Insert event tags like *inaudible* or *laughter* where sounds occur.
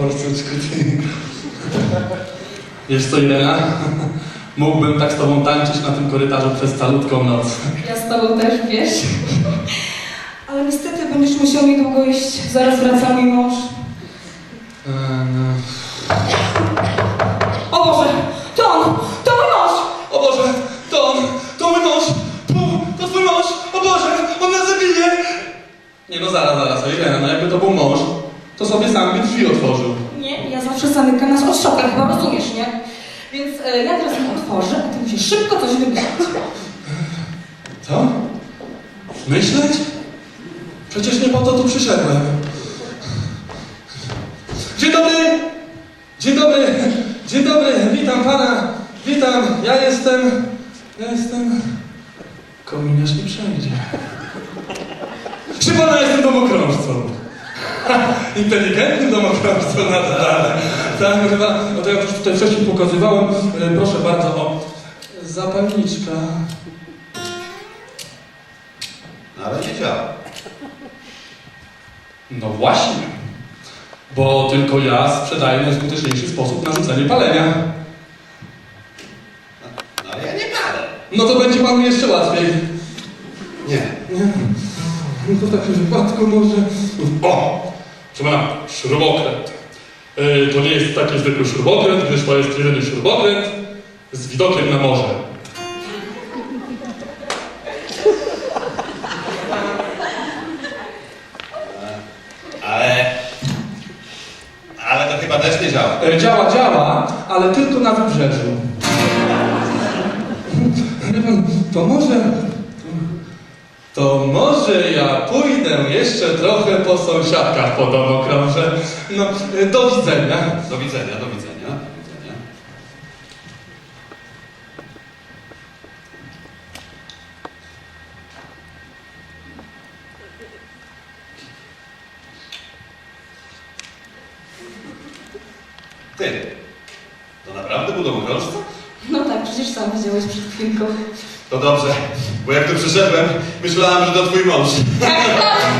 Polscy uskryty. Wiesz co, Irena? Mógłbym tak z tobą tańczyć na tym korytarzu przez całutką noc. Ja z tobą też, wiesz? Ale niestety będziesz musiał mi iść. Zaraz wraca mi mąż. O Boże! To on! To mój mąż! O Boże! To on! To mój mąż! To, to twój mąż! O Boże! On nas zabije! Nie no, zaraz, zaraz. Irena, no jakby to był mąż, to sobie sam by drzwi otworzył. Nie, ja zawsze zamykam nas od szoka, chyba rozumiesz, nie? Więc e, ja teraz mu otworzę, a ty musisz szybko coś wymyślić. Co? Myśleć? Przecież nie po to tu przyszedłem. Dzień dobry! Dzień dobry! Dzień dobry! Witam pana! Witam! Ja jestem... Ja jestem... Kominiarz nie przejdzie. Czy pana jestem domokrążcą? *laughs* Ha, Inteligentnym domokrążcą, naturalnie. Tak, chyba, no to ja już tutaj wcześniej pokazywałem. E, Proszę bardzo, o zapalniczka. No ale nie działa. No właśnie. Bo tylko ja sprzedaję najskuteczniejszy sposób na rzucenie palenia. No ale ja nie palę. No to będzie panu jeszcze łatwiej. Nie. Nie? No to w takim wypadku może... O! Pana, śrubokręt. Yy, to nie jest taki zwykły śrubokręt, gdyż to jest jedyny śrubokręt z widokiem na morze. Ale... Ale to chyba też nie działa. E, Działa, działa, ale tylko na wybrzeżu. *laughs* To może... To może ja pójdę jeszcze trochę po sąsiadkach po domu krążę. No, do widzenia. Do widzenia, do widzenia. Do widzenia. Ty, to naprawdę był domokrążca? No tak, przecież sam widziałeś przed chwilką. To dobrze, bo jak tu przyszedłem, myślałam, że to twój mąż. Tak, tak!